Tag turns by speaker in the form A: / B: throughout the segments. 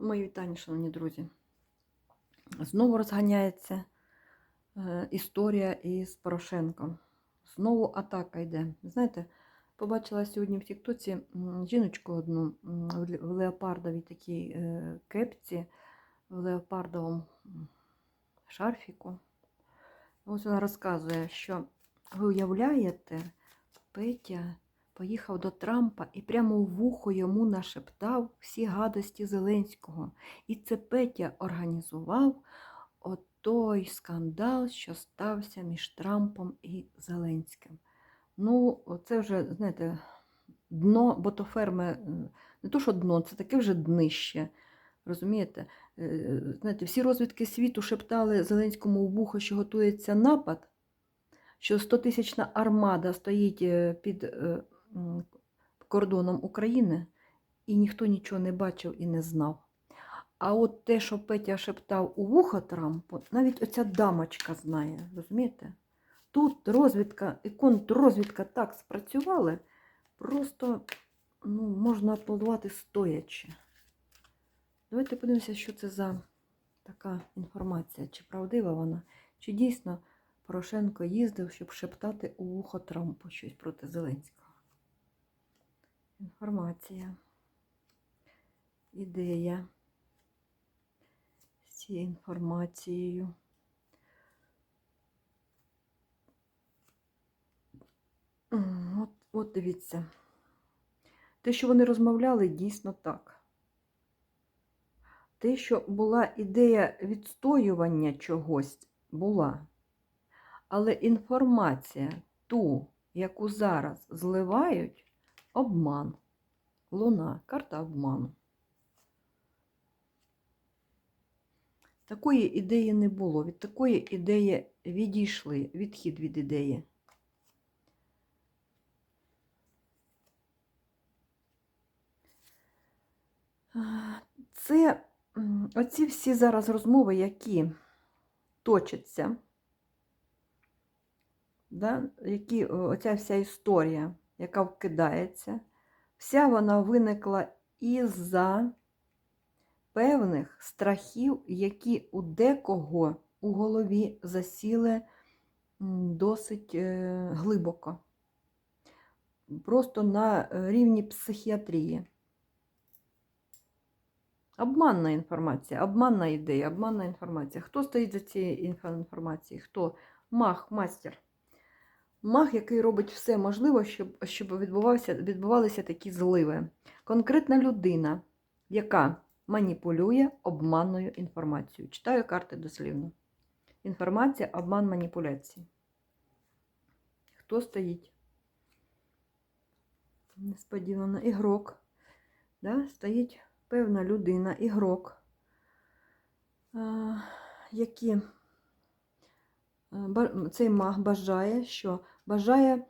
A: Мої вітання, шановні друзі. Знову розганяється е, історія із Порошенком. Знову атака йде. Знаєте, побачила сьогодні в Тіктоці жіночку одну в леопардовій такій е, кепці, в леопардовому шарфіку. Ось вона розказує, що ви уявляєте, Петя поїхав до Трампа і прямо в вухо йому нашептав всі гадості Зеленського. І це Петя організував той скандал, що стався між Трампом і Зеленським. Ну, це вже, знаєте, дно ботоферми, е, не то, що дно, це таке вже днище. Розумієте? Е, Знаєте, всі розвідки світу шептали Зеленському в вухо, що готується напад, що 100-тисячна армада стоїть е, під кордоном України, і ніхто нічого не бачив і не знав. А от те, що Петя шептав у вухо Трампу, навіть оця дамочка знає, розумієте? Тут розвідка і контррозвідка так спрацювали, просто ну, можна аплодувати стоячи. Давайте подивимося, що це за така інформація, чи правдива вона, чи дійсно Порошенко їздив, щоб шептати у вухо Трампу щось проти Зеленського. Інформація. Ідея з цією інформацією. От, от дивіться. Те, що вони розмовляли, дійсно так. Те, що була ідея відстоювання чогось, була. Але інформація, ту, яку зараз зливають, обман. Луна, карта обману. Такої ідеї не було. Від такої ідеї відійшли, відхід від ідеї. Це оці всі зараз розмови, які точаться, да, які, оця вся історія, яка вкидається, вся вона виникла із-за певних страхів, які у декого у голові засіли досить е, глибоко, просто на рівні психіатрії. Обманна інформація, обманна ідея, обманна інформація. Хто стоїть за цією інформацією? Хто? Мах, мастер. Мах, який робить все можливе, щоб, щоб відбувався, відбувалися такі зливи. Конкретна людина, яка маніпулює обманною інформацією. Читаю карти дослівно. Інформація, обман, маніпуляції. Хто стоїть? Несподівано. Ігрок. Да? Стоїть певна людина, ігрок, які цей маг бажає, що бажає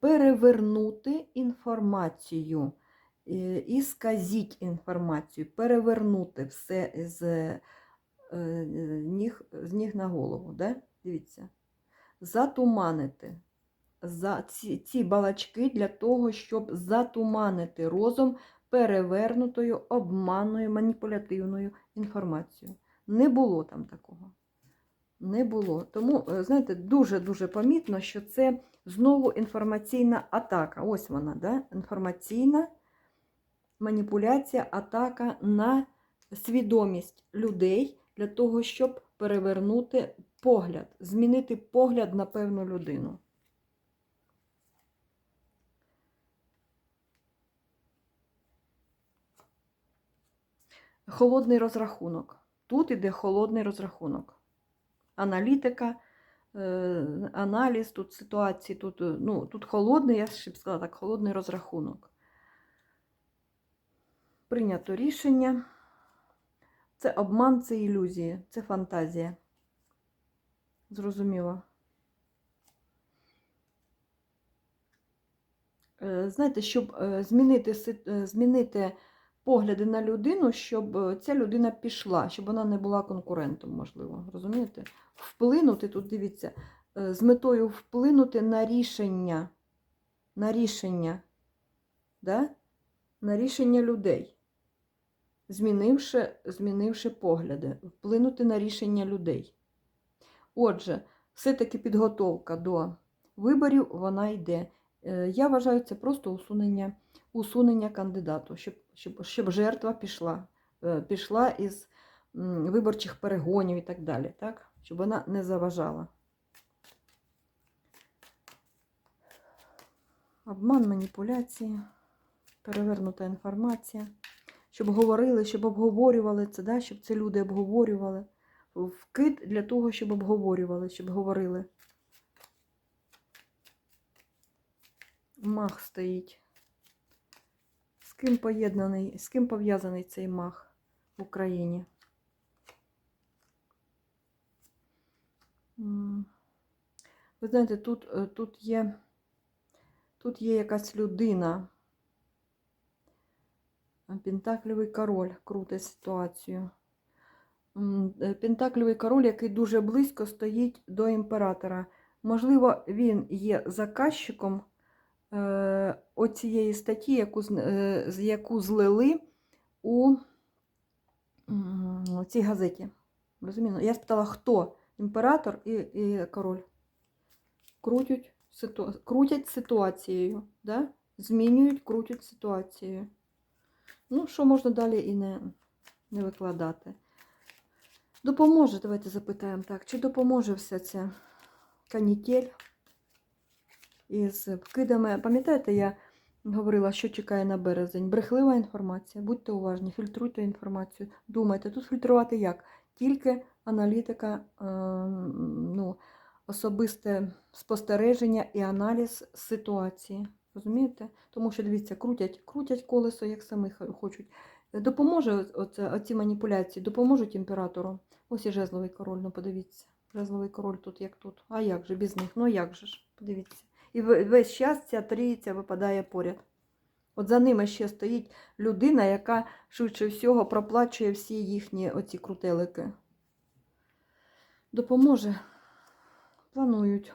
A: перевернути інформацію, е, і сказіть інформацію, перевернути все з е, ніг, з ніг на голову. Да? Дивіться, затуманити за ці, ці балачки для того, щоб затуманити розум перевернутою, обманною, маніпулятивною інформацією. Не було там такого. Не було. Тому, е, знаєте, дуже-дуже помітно, що це знову інформаційна атака. Ось вона, да? інформаційна маніпуляція, атака на свідомість людей для того, щоб перевернути погляд, змінити погляд на певну людину. Холодний розрахунок. Тут іде холодний розрахунок. Аналітика, е, аналіз тут ситуації, тут, е, ну, тут холодний, я ще б сказала так, холодний розрахунок. Прийнято рішення. Це обман, це ілюзії, це фантазія. Зрозуміло. Е, Знаєте, щоб змінити, змінити погляди на людину, щоб е, ця людина пішла, щоб вона не була конкурентом, можливо. Розумієте? Вплинути, тут дивіться, е, з метою вплинути на рішення, на рішення, да? на рішення людей. змінивши, змінивши погляди, вплинути на рішення людей. Отже, все-таки підготовка до виборів вона йде. Е, Я вважаю, це просто усунення, усунення кандидату, щоб, щоб, щоб жертва пішла, е, пішла із виборчих перегонів і так далі, так? щоб вона не заважала. Обман, маніпуляції, перевернута інформація. Щоб говорили, щоб обговорювали це, да? щоб це люди обговорювали. Вкид для того, щоб обговорювали, щоб говорили. Мах стоїть. Ким поєднаний, з ким пов'язаний цей мах в Україні? Ви знаєте, тут, е, тут є, тут є якась людина. Пентаклівий король крутить ситуацію. Е, Пентаклівий король, який дуже близько стоїть до імператора. Можливо, він є заказчиком оцієї статті, яку, е, яку злили у цій газеті. Розумію? Я спитала, хто імператор і, і король. Крутять, ситу... крутять ситуацією, да? змінюють, крутять ситуацією. Ну, що можна далі і не, не викладати. Допоможе, давайте запитаємо так, чи допоможе вся ця канітель із вкидами. Пам'ятаєте, я говорила, що чекає на березень? Брехлива інформація. Будьте уважні, фільтруйте інформацію. Думайте, тут фільтрувати як? Тільки аналітика, е, ну, особисте спостереження і аналіз ситуації. Розумієте? Тому що, дивіться, крутять, крутять колесо, як самі хочуть. Допоможе оце, оці маніпуляції, допоможуть імператору. Ось і жезловий король, ну подивіться. Жезловий король тут як тут. А як же без них? Ну як же ж? Подивіться. І весь час ця трійця випадає поряд. От за ними ще стоїть людина, яка швидше всього проплачує всі їхні оці крутелики. Допоможе. Планують.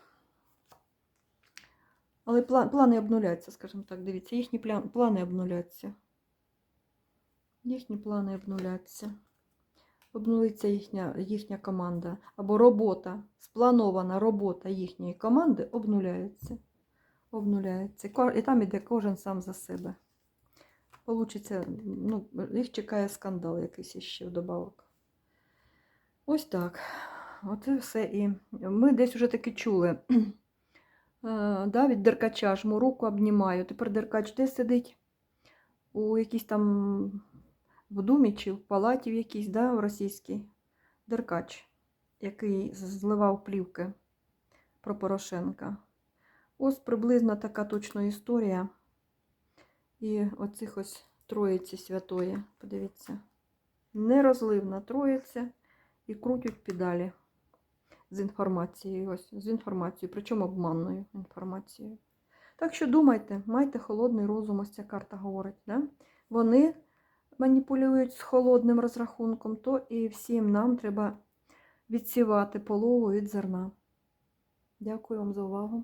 A: Але пла- плани обнуляться, скажімо так, дивіться, їхні плани обнуляться. Їхні плани обнуляться. Обнулиться їхня, їхня команда. Або робота, спланована робота їхньої команди обнуляється. Обнуляється. І там іде кожен сам за себе. Получиться, ну, їх чекає скандал якийсь іще вдобавок. Ось так. Оце все. І ми десь вже таки чули. Да, від деркача жму руку обнімаю. Тепер деркач де сидить? У якійсь там в думі чи в палаті в якійсь, да, в російській. Деркач, який зливав плівки про Порошенка. Ось приблизно така точно історія. І оцих ось троїці святої, подивіться. Нерозливна троїця і крутять педалі з інформацією. Ось, з інформацією, причому обманною інформацією. Так що думайте, майте холодний розум, ось ця карта говорить. Да? Вони маніпулюють з холодним розрахунком, то і всім нам треба відсівати полову від зерна. Дякую вам за увагу.